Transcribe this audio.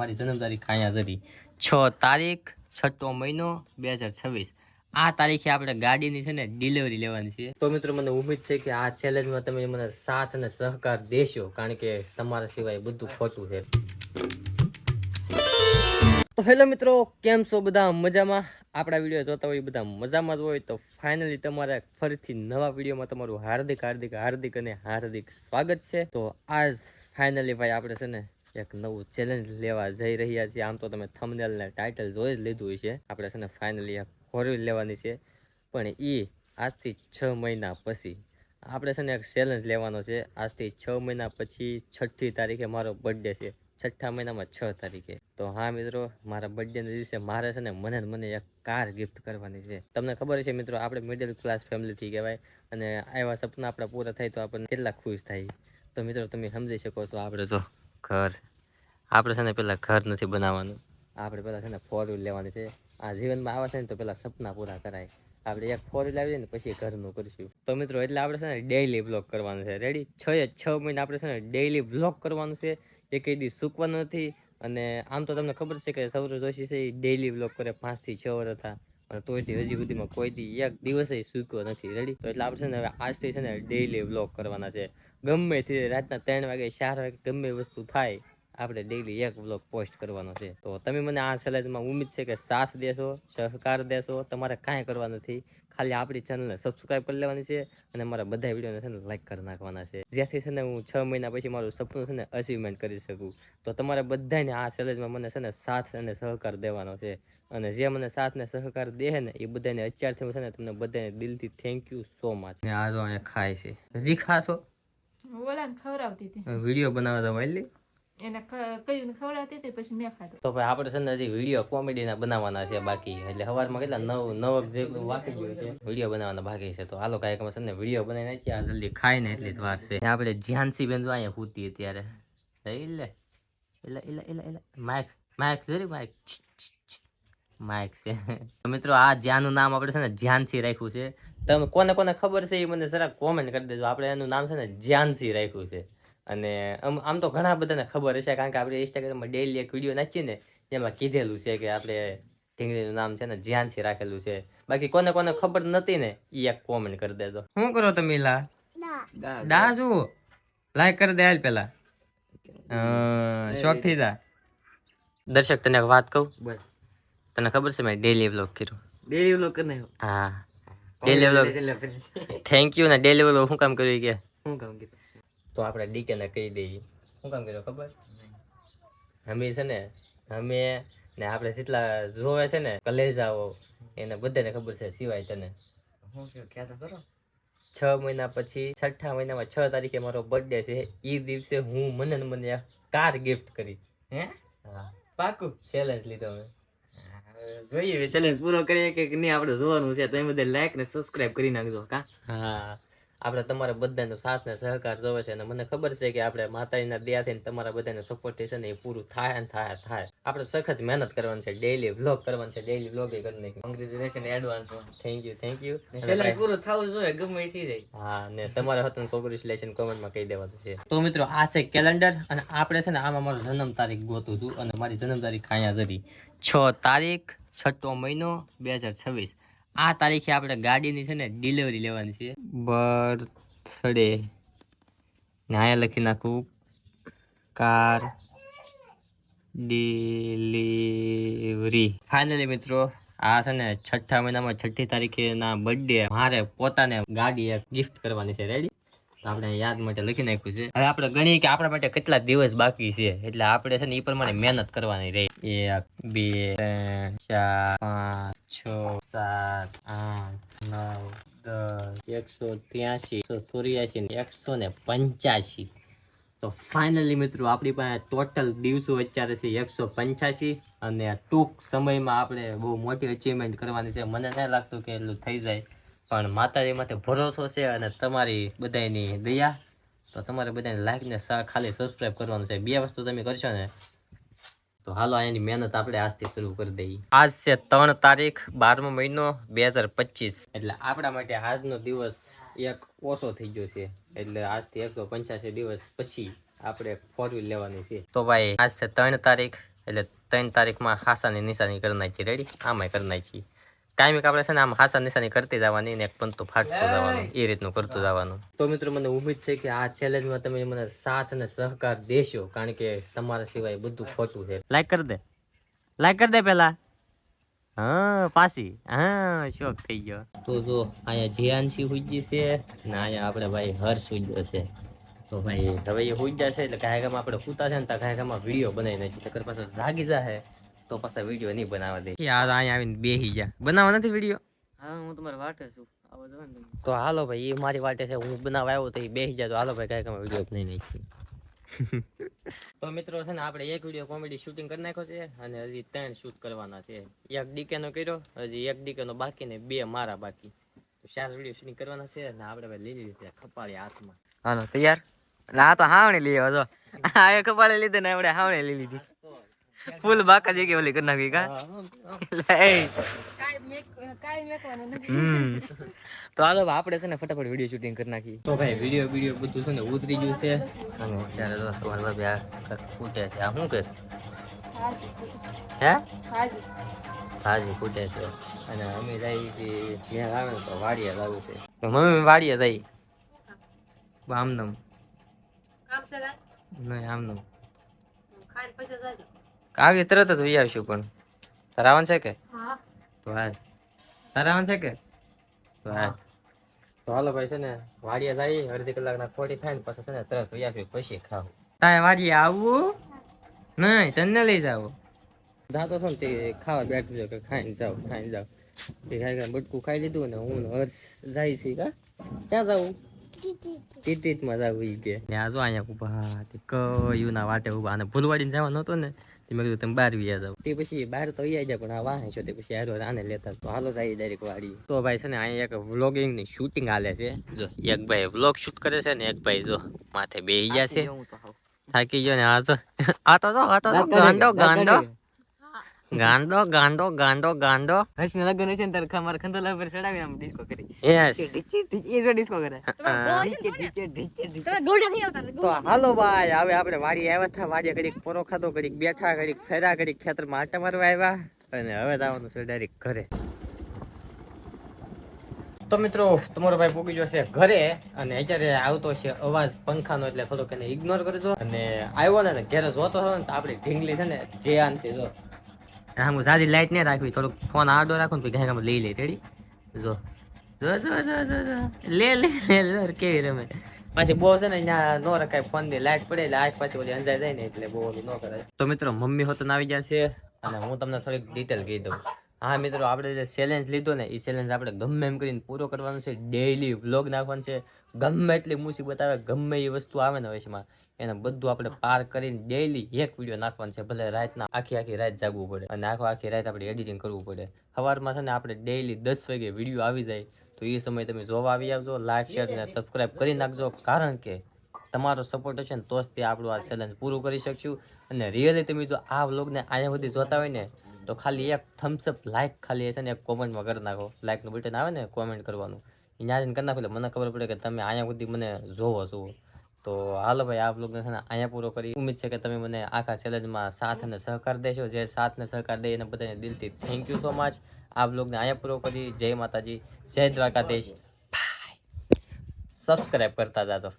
મારી જન્મ તારીખ અહીંયા ધરી છ તારીખ, છઠ્ઠો મહિનો, બે હજાર છવ્વીસ. આ તારીખે આપણે ગાડીની છે ને ડિલિવરી લેવાની છે. તો મિત્રો, મને ઉમ્મીદ છે કે આ ચેલેન્જમાં તમે મને સાથ અને સહકાર દેશો, કારણ કે તમારા સિવાય બધું ખોટું છે. તો હેલો મિત્રો, કેમ છો બધા? મજામાં? આપણા વીડિયો જોતા હોય બધા મજામાં જ હોય. તો ફાઇનલી તમારે ફરીથી નવા વિડીયોમાં તમારું હાર્દિક હાર્દિક હાર્દિક અને હાર્દિક સ્વાગત છે. તો આજ ફાઇનલી ભાઈ આપણે છે ને એક નવું ચેલેન્જ લેવા જઈ રહ્યા છીએ. આમ તો તમે થમનેલને ટાઇટલ જોઈ જ લીધું છે આપણે છે ને ફાઇનલી એક ફોર લેવાની છે. પણ એ આજથી છ મહિના પછી. આપણે છે ને એક ચેલેન્જ લેવાનો છે. આજથી છ મહિના પછી છઠ્ઠી તારીખે મારો બર્થડે છે. છઠ્ઠા મહિનામાં છ તારીખે. તો હા મિત્રો, મારા બર્થડેના દિવસે મારે છે ને મને મને એક કાર ગિફ્ટ કરવાની છે. તમને ખબર છે મિત્રો, આપણે મિડલ ક્લાસ ફેમિલીથી કહેવાય. અને એવા સપના આપણા પૂરા થાય તો આપણને કેટલા ખુશ થાય. તો મિત્રો, તમે સમજી શકો છો. આપણે જો ઘર. આપણે છે ને પહેલાં ઘર નથી બનાવવાનું. આપણે પહેલાં છે ને ફોર વ્હીલ લેવાની છે. આ જીવનમાં આવે છે ને તો પહેલાં સપના પૂરા કરાય. આપણે એક ફોર વ્હીલ આવીએ ને પછી ઘરનું કરીશું. તો મિત્રો, એટલે આપણે છે ને ડેઈલી બ્લોગ કરવાનું છે. રેડી છ છ મહિના આપણે છે ને ડેઈલી બ્લોગ કરવાનું છે. એ કઈ દી સૂકવાનું નથી. અને આમ તો તમને ખબર છે કે સૌરવ જોશી છે એ ડેઈલી બ્લોગ કરે પાંચથી છ વર્ષ હતા પણ તોયથી હજી સુધીમાં કોઈ દી એક દિવસે સૂક્યો નથી. રેડી તો એટલે આપણે છે ને હવે આજથી છે ને ડેઈલી બ્લોગ કરવાના છે. ગમે તે રાતના ત્રણ વાગે, ચાર વાગે ગમે વસ્તુ થાય આપણે ડેઈલી એક વ્લોગ પોસ્ટ કરવાનો છે. તો તમે મને આ ચેલેન્જમાં ઉમ્મીદ છે કે સાથ દેશો સહકાર દેશો તમારે કાંઈ કરવા નથી. ખાલી આપણી ચેનલને સબસ્ક્રાઇબ કરી લેવાની છે અને મારા બધા વિડીયોને છે ને લાઇક કરી નાખવાના છે. જેથી છે ને હું છ મહિના પછી મારું સપનું છે ને અચીવમેન્ટ કરી શકું. તો તમારે બધાને આ ચેલેન્જમાં મને છે ને સાથ અને સહકાર દેવાનો છે. અને જે મને સાથ ને સહકાર દે ને એ બધાને અત્યારથી હું છે ને તમને બધાને દિલથી થેન્ક યુ સો મચ આ જો અહીંયા ખાય છે. હજી ખાશો? બોલા ખવડાવતી હતી. વીડિયો બનાવતા વાલી એને કયું ખવડાવતી હતી પછી મેં ખાધું. તો ભાઈ આપણે છે ને હજી વીડિયો કોમેડીના બનાવવાના છે બાકી. એટલે સવારમાં કેટલા નવ નવક જેટલું વાકી ગયું છે. વીડિયો બનાવવાના બાકી છે. તો હાલો કાંઈક અમે છે ને વીડિયો બનાવી નાખીએ. આ જલ્દી ખાઈ ને એટલી જ વાર છે. આપણે જ્યાંસી બેન અહીંયા પૂતી અત્યારે. એટલે એટલે એટલે એટલે માઇક માઇક જોરી માઇક માઇક છે મિત્રો, આ જ્યાંનું નામ આપણે છે ને જ્યાનસી રાખ્યું છે. તમે કોને કોને ખબર છે એ મને જરા કોમેન્ટ કરી દેજો. આપણે એનું નામ છે ને જ્યાનસી રાખ્યું છે. અને આમ આમ તો ઘણા બધાને ખબર હશે કારણ કે આપણે ઇન્સ્ટાગ્રામમાં ડેઈલી એક વીડિયો નાખીએ ને એમાં કીધેલું છે કે આપણે ઢીંગલીનું નામ છે ને જ્યાંથી રાખેલું છે. બાકી કોને કોને ખબર નથી ને એ એક કોમેન્ટ કરી દેજો. શું કરો તમે લા? દા. શું? લાઈક કરી દે હાલ પેલા. શોખ થઈ જા. દર્શક તને એક વાત કહું? તને ખબર છે મેં ડેલી વ્લોગ કર્યું? ડેલી વ્લોગ કરી હા. ડેલી વ્લોગ થેન્ક યુ ને ડેલી વ્લોગ શું કામ કર્યું કે? શું કામ કીધું તો આપણે ડીકેને કહી દઈએ. શું કામ કર્યો ખબર? અમે છે ને અમે ને આપણે જેટલા જોવે છે ને કલેજાઓ એને બધાને ખબર છે સિવાય તને. શું છે ક્યાં તો કરો છ મહિના પછી છઠ્ઠા મહિનામાં છ તારીખે મારો બર્થડે છે. એ દિવસે હું મને ને મને એક કાર ગિફ્ટ કરી. હે? હા. પાકું? ચેલેન્જ લીધો મેં જોઈએ ચેલેન્જ પૂરો કરીએ કે નહીં? આપણે જોવાનું છે તમે બધા લાઈક ને સબસ્ક્રાઇબ કરી નાખજો કા? હા. આપણે તમારા બધાનો સાથ ને સહકાર જોવે છે અને મને ખબર છે કે આપણે માતાજીના દયાથી તમારા બધાને સપોર્ટ છે ને એ પૂરું થાય ને થાય થાય. આપણે સખત મહેનત કરવાની છે ડેઈલી વ્લોગ કરવાનું છે ડેઈલી વ્લોગ કરી નાખ્યું. કોંગ્રેચ્યુલેશન એડવાન્સમાં થેન્ક યુ થેન્ક યુ પૂરું થવું જોઈએ ગમે થઈ જાય. હા ને તમારે હતું કોંગ્રેચ્યુલેશન કોમેન્ટમાં કહી દેવાનું છે. તો મિત્રો આ છે કેલેન્ડર અને આપણે છે ને આમાં મારો જન્મ તારીખ ગોતું છું અને મારી જન્મ તારીખ અહીંયા ધરી છ તારીખ છઠ્ઠો મહિનો બે હજાર છવ્વીસ. આ તારીખે આપણે ગાડીની છે ને ડિલિવરી લેવાની છે. બર્થડે. ન્યાય લખી નાખું. કાર ડિલિવરી ફાઇનલી મિત્રો, આ છે ને છઠ્ઠા મહિનામાં છઠ્ઠી તારીખેના બર્થડે મારે પોતાને ગાડી ગિફ્ટ કરવાની છે. રેડી આપણે યાદ માટે લખી નાખ્યું છે. હવે આપણે ગણીએ કે આપણા માટે કેટલા દિવસ બાકી છે. એટલે આપણે છે ને એ પ્રમાણે મહેનત કરવાની રહી. એક, બે ચાર પાંચ છ, સાત, આઠ, નવ, દસ, એકસો ત્યાસી, એકસો ચોર્યાસી એકસો ને પંચ્યાસી. તો ફાઇનલી મિત્રો, આપણી પાસે ટોટલ દિવસો અત્યારે છે એકસો પંચ્યાસી અને ટૂંક સમયમાં આપણે બહુ મોટી અચીવમેન્ટ કરવાની છે. મને નથી લાગતું કે એટલું થઈ જાય, પણ માતાજી માટે ભરોસો છે અને તમારી બધાની દયા. તો તમારે બધાને લાઈક ને ખાલી સબસ્ક્રાઈબ કરવાનું છે. બે વસ્તુ તમે કરશો ને તો હાલો એની મહેનત આપણે આજથી શરૂ કરી દઈએ. આજ છે ત્રણ તારીખ બારમો મહિનો બે હજાર પચીસ. એટલે આપણા માટે આજનો દિવસ એક ઓછો થઈ ગયો છે. એટલે આજથી એકસો પંચ્યાસી દિવસ પછી આપણે ફોર વ્હીલ લેવાની છે. તો ભાઈ આજ છે ત્રણ તારીખ એટલે ત્રણ તારીખમાં ખાસાની નિશાની કરી નાખી. રેડી આમાંય કરી નાખી. કાયમિક આપણે છે ને આમ હાસા નિશાની કરતી જવાની ને એક પંતું ફાટતું જવાનું એ રીતનું કરતું જવાનું. તો મિત્રો મને ઉમ્મીદ છે કે આ ચેલેન્જમાં તમે મને સાથ અને સહકાર દેશો કારણ કે તમારા સિવાય બધું ખોટું છે. લાઈક કરી દે. લાઈક કરી દે પહેલા હા પાસી હા શોખ થઈ ગયો. તો જો અહીંયા જીયાનસી હુજી છે ને અહીંયા આપણે ભાઈ હર્ષ હુજ્યો છે. તો ભાઈ હવે એ જશે એટલે કાયગામાં આપણે સૂતા છે ને તો કાયગામાં વીડિયો બનાવી નાખી નકર પાછો જાગી જાહે. તો પાછા વીડિયો નહીં બનાવવા દે. યાર અહીંયા આવીને બેહી જા બનાવવા નથી વીડિયો? હા હું તમારે વાટે છું. આવો જો ને તમે. તો હાલો ભાઈ એ મારી વાટે છે. હું બનાવવા આવ્યો તો એ બેસી જાય. તો હાલો ભાઈ કાંઈક વીડિયો નહીં નાખી તો મિત્રો છે ને આપણે એક વીડિયો કોમેડી શૂટિંગ કરી નાખ્યો છે અને હજી ત્રણ શૂટ કરવાના છે. એક ડીકે નો કર્યો હજી એક ડીકે નો બાકી ને બે મારા બાકી. તો ચાર વીડિયો શૂટિંગ કરવાના છે અને આપણે ભાઈ લઈ લીધી ખપાળી હાથમાં. હાલો તૈયાર? ના આ તો હાવણી લઈ આવ્યો આ એ કપાળે લીધે ને આપણે હાવણી લઈ લીધી. ફૂલ બાકા જેવી ઓલી કરી નાખી કા? તો હાલો આપણે છે ને ફટાફટ વીડિયો શૂટિંગ કરી નાખી તો ભાઈ વીડિયો વીડિયો બધું છે ને ઉતરી ગયું છે. અને અત્યારે તો તમારા બાપે આ કૂટે છે. આ શું કરે? હાજી હે? હાજી. હાજી કૂટે છે. અને અમે જઈએ છીએ ત્યાં આવે તો વાડીએ લાવું છે. તો મમ્મી વાડીએ જઈ આમનમ કામ છે કાંઈ? નહીં આમનમ. ખાઈને પછી જાજો. આગળ તરત જ વી આવશું પણ. તારે આવવાનું છે કે? તો હાલ. તારે આવવાનું છે કે? તો હાલ. તો હાલો ભાઈ છે ને વાડીએ જઈ અડધી કલાકના ખોટી થાય ને પછી છે ને તરત વી આવશું પછી ખાવું. તારે વાડીએ આવવું? નહીં તને લઈ જાવ. જાતો છો ને તે ખાવા બેઠું છે કે ખાઈને જાવ ખાઈને જાવ તે ખાઈ બટકું ખાઈ લીધું ને હું હર્ષ જાય છે કા? ક્યાં જાવું? ટીટીતમાં મજા આવી કે. ને આ જો અહીંયા ઊભા તે કયું ના વાટે ઊભા. અને ભૂલવાડીને જવાનું હતું ને તે મેં કીધું તમે બહાર વ્યા જાવ તે પછી બહાર તો વ્યા જાય પણ આ વાહ છો તે પછી હારો આને લેતા તો હાલો જાય ડાયરેક્ટ વાડી. તો ભાઈ છે ને અહીંયા એક વ્લોગિંગની શૂટિંગ હાલે છે. જો એક ભાઈ વ્લોગ શૂટ કરે છે ને એક ભાઈ જો માથે બેહી ગયા છે. થાકી ગયો ને આ તો આ તો આ તો ગાંડો ગાંડો. ગાંડો ગાંડો ગાંડો ગાંડો. ગાંડો હર્ષને લગ્ન હશે ને તારે ખા- મારા પર ચડાવી આમ ડિસ્કો કરી. યસ એ જો ડિસ્કો કરે. તો હાલો ભાઈ હવે આપણે વાડી આવ્યા હતા વાડીએ ઘડીક પોરો ખાધો ઘડીક બેઠા ઘડીક ફેરા ઘડીક ખેતરમાં આટા મારવા આવ્યા. અને હવે જવાનું છે ડાયરેક્ટ ઘરે. તો મિત્રો તમારો ભાઈ પોગી જશે ઘરે અને અત્યારે આવતો છે અવાજ પંખાનો એટલે થોડોક એને ઇગ્નોર કરજો. અને આવ્યો ને ઘરે જોતો હતો ને આપડે ઢીંગલી છે ને જે આન છે જો. હા, હું સાદી લાઈટ નહીં રાખવી, થોડુંક ફોન આડો રાખું ને ગાયકામાં લઈ લે રેડી જો. જો જો જો જો લે લે લે કેવી રમે. પાછી બહુ છે ને, અહીંયા નો રખાય ફોનની લાઈટ પડે એટલે આંખ પાછી ઓલી અંજાઈ જાય ને એટલે બહુ ઓલી ન કરાય. તો મિત્રો, મમ્મી હોતન આવી જશે અને હું તમને થોડીક ડિટેલ કહી દઉં. હા મિત્રો, આપણે જે ચેલેન્જ લીધો ને, એ ચેલેન્જ આપણે ગમે એમ કરીને પૂરો કરવાનો છે. ડેઈલી વ્લોગ નાખવાનો છે. ગમે એટલી મુસીબત આવે, ગમે એ વસ્તુ આવે ને વયસમાં, એને બધું આપણે પાર કરીને ડેઈલી એક વીડિયો નાખવાનો છે. ભલે રાતના આખી આખી રાત જાગવું પડે અને આખો આખી રાત આપણે એડિટિંગ કરવું પડે. સવારમાં છે ને આપણે ડેઈલી દસ વાગે વીડિયો આવી જાય, તો એ સમય તમે જોવા આવી આવજો. લાઈક શેર અને સબસ્ક્રાઈબ કરી નાખજો. કારણ કે તમારો સપોર્ટ હશે ને, તો જ તે આપણું આ ચેલેન્જ પૂરું કરી શકશું. અને રિયલી તમે જો આ વ્લોગને અહીંયા સુધી જોતા હોય ને તો ખાલી એક થમ્સઅપ લાઇક ખાલી છે ને એક કોમેન્ટમાં કરી નાખો. લાઇકનું બટન આવે ને કોમેન્ટ કરવાનું. અહીંયા જઈને કરી નાખો એટલે મને ખબર પડે કે તમે અહીંયા સુધી મને જોવો છો. તો હાલો ભાઈ, આ બ્લોગને છે ને અહીંયા પૂરો કરી. ઉમ્મીદ છે કે તમે મને આખા ચેલેન્જમાં સાથ અને સહકાર દેશો. જે સાથ અને સહકાર દે એને બધાને દિલથી થેન્ક યુ સો મચ આ બ્લોગને અહીંયા પૂરો કરી. જય માતાજી, જય દ્વારકાધીશ. સબસ્ક્રાઈબ કરતા જાજો.